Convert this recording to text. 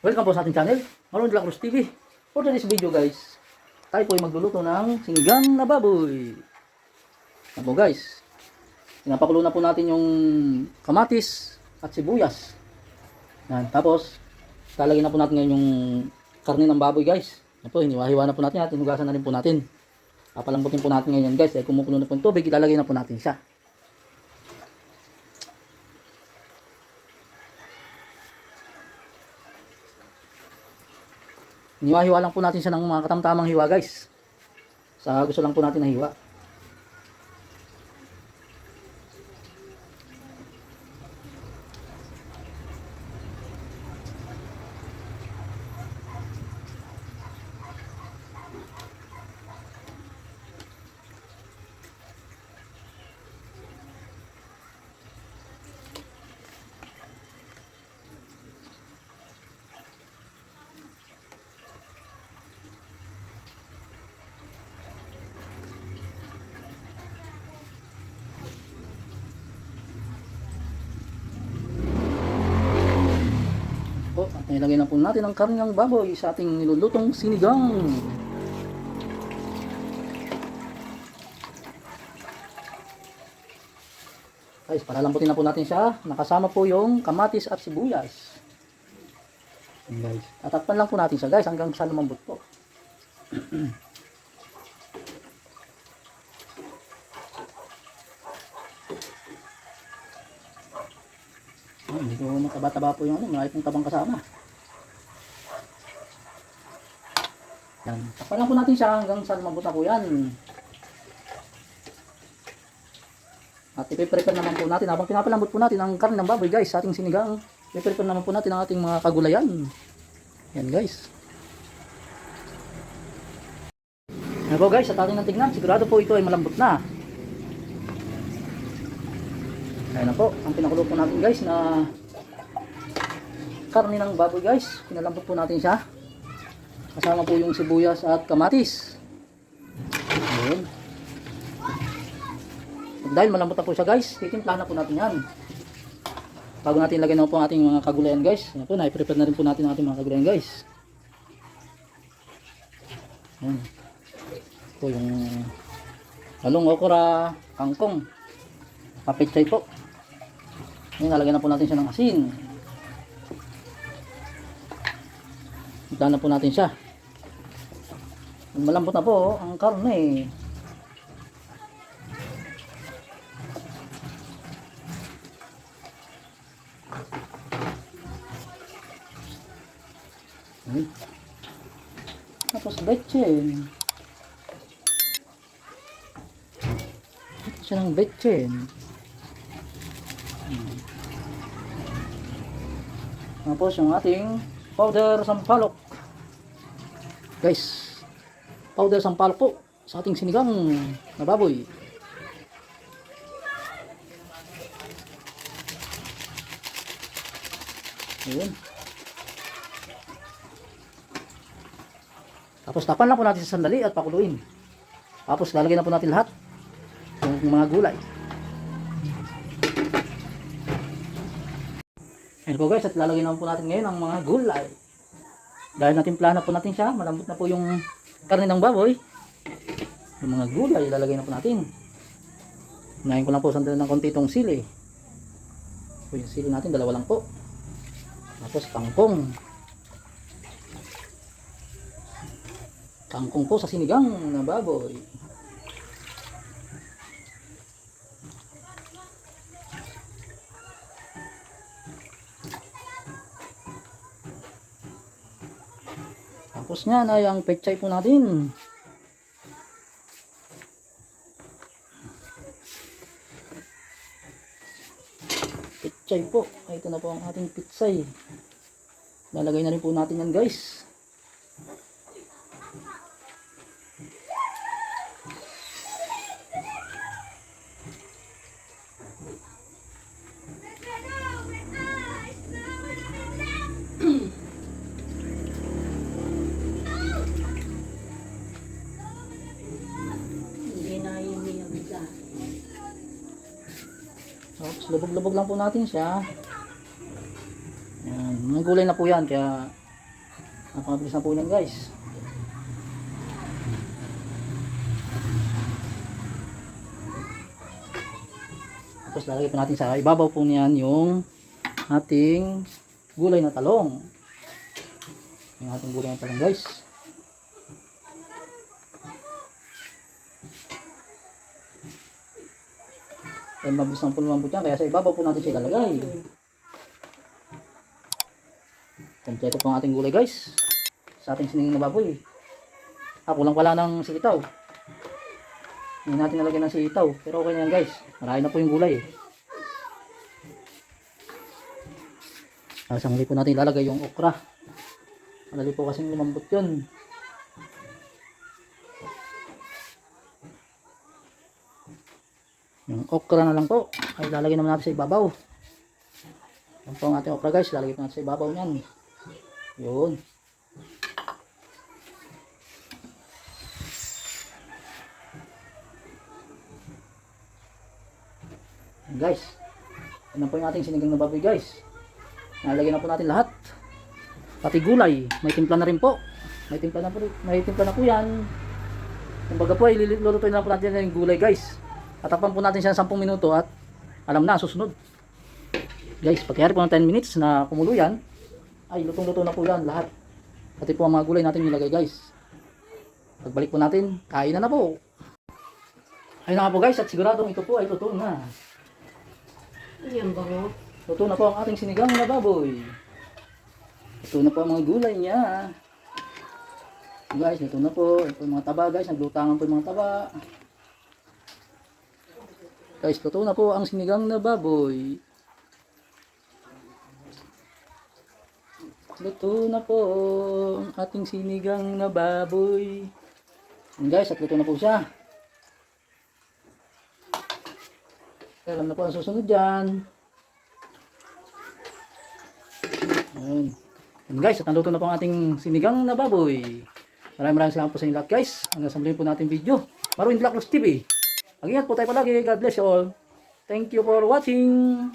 Welcome po sa ating channel, Maroon de la Cruz TV. For today's video guys, tayo po ay magluluto ng sinigang na baboy. Yan po guys, pinapakulo na po natin yung kamatis at sibuyas. Yan, tapos, lalagyan na po natin ngayon yung karne ng baboy guys. Yan po, hiniwa-hiwa na po natin at hinugasan na rin po natin. Papalambutin po natin ngayon guys, dahil kumukulo na po yung tubig, ilalagay na po natin siya. Hiniwa-hiwa lang po natin siya ng mga katamtamang hiwa guys. Sa gusto lang po natin na hiwa. Nilagay na po natin ang karne ng baboy sa ating nilulutong sinigang. Guys, palalambutin na po natin siya. Nakasama po yung kamatis at sibuyas. Guys. Tatakpan lang po natin siya guys hanggang sa lumambot po. Hindi ko mataba-taba po yung ano, marami pong tabang kasama. Yan. Takpan lang po natin siya hanggang sa lumabot na po yan. At ipiprepare naman po natin, habang pinapalambot po natin ang karne ng baboy guys, sa ating sinigang, ipiprepare naman po natin ang ating mga kagulayan. Yan guys. Yan po guys, at ating nang tignan, sigurado po ito ay malambot na. Ayan na po, ang pinakulo po natin guys na karne ng baboy guys. Pinalambot po natin siya. Kasama po yung sibuyas at kamatis. Ayan. At dahil malambot na po siya guys, titimplahan na po natin yan. Bago natin ilagay na po ang ating mga kagulayan guys. Ayan po, na-prepare na rin po natin ang ating mga kagulayan guys. Ayan. Po yung halong okra, kangkong, kapitsay po. Ngayon, nalagyan na po natin siya ng asin. Higlaan na po natin siya. Malambot na po ang karne. Ay. Tapos betchen. Ito siya ng betchen. Tapos yung ating powder sampalok. Guys, powder sampalok po sa ating sinigang na baboy. Ayan. Tapos tapan lang po natin sa sandali at pakuluin. Tapos lalagyan na po natin lahat yung mga gulay. Ayan po guys, at lalagyan naman po natin ngayon ang mga gulay. Dahil natimplahan na po natin siya, malambot na po yung karne ng baboy. Yung mga gulay, lalagay na po natin. Unahin ko lang po sandali ng konti itong sili. Po yung sili natin, dalawa lang po. Tapos kangkong. Kangkong po sa sinigang na baboy. Tapos nga na yung pechay po natin. Pechay po. Ay, Ito na po ang ating pitsay. Lalagay na rin po natin yan guys. Lubog-lubog lang po natin siya. Yan. Mga gulay na po yan. Kaya Napakabilis na po yan guys. Tapos lalagay po natin sa ibabaw po niyan yung ating gulay na talong. Yung ating gulay na talong guys. Then mabilis lang po naman po kaya sa ibabaw po natin siya ilalagay. Kompleto po ang ating gulay guys. Sa ating siningin na baboy. Ah, kulang pala ng sitaw. Hindi natin nalagyan ng sitaw. Pero okay na yan guys. Marami na po yung gulay eh. Tapos ang po natin ilalagay yung okra. Madali po kasing lumambot yun. Okra na lang po. Ay lalagay naman natin sa ibabaw. Yan po ang ating okra guys. Lalagay natin sa ibabaw niyan. Yun. Guys. Yan po yung ating sinigang na baboy guys. Nalagyan na po natin lahat. Pati gulay. May timpla na rin po. May timpla na po, may timpla na po yan. Kumbaga po ay lulutuin na po natin yung gulay guys. Tatakpan po natin siya ng 10 minuto at alam na susunod. Guys, pagkayari po ng 10 minutes na kumulo yan, ay lutong-luto na po yan lahat. Pati po ang mga gulay natin nilagay guys. Pagbalik po natin, kain na na po. Ayun na po guys, at siguradong ito po ay luto na. Yan ba mo? Luto na po ang ating sinigang na baboy. Luto na po ang mga gulay niya. Guys, luto na po. Ito yung mga taba guys, naglutangan po yung mga taba. Guys, luto na po ang sinigang na baboy. Luto na po ang ating sinigang na baboy. Yan guys, at luto na po siya. Alam na po ang susunod dyan. Ayan. Yan guys, at naluto na po ang ating sinigang na baboy. Maraming maraming salamat po sa inyo lahat guys. Hanggang sa muli po natin video. Maruin Black Rose TV. Mag-ingat po tayo palagi. God bless you all. Thank you for watching.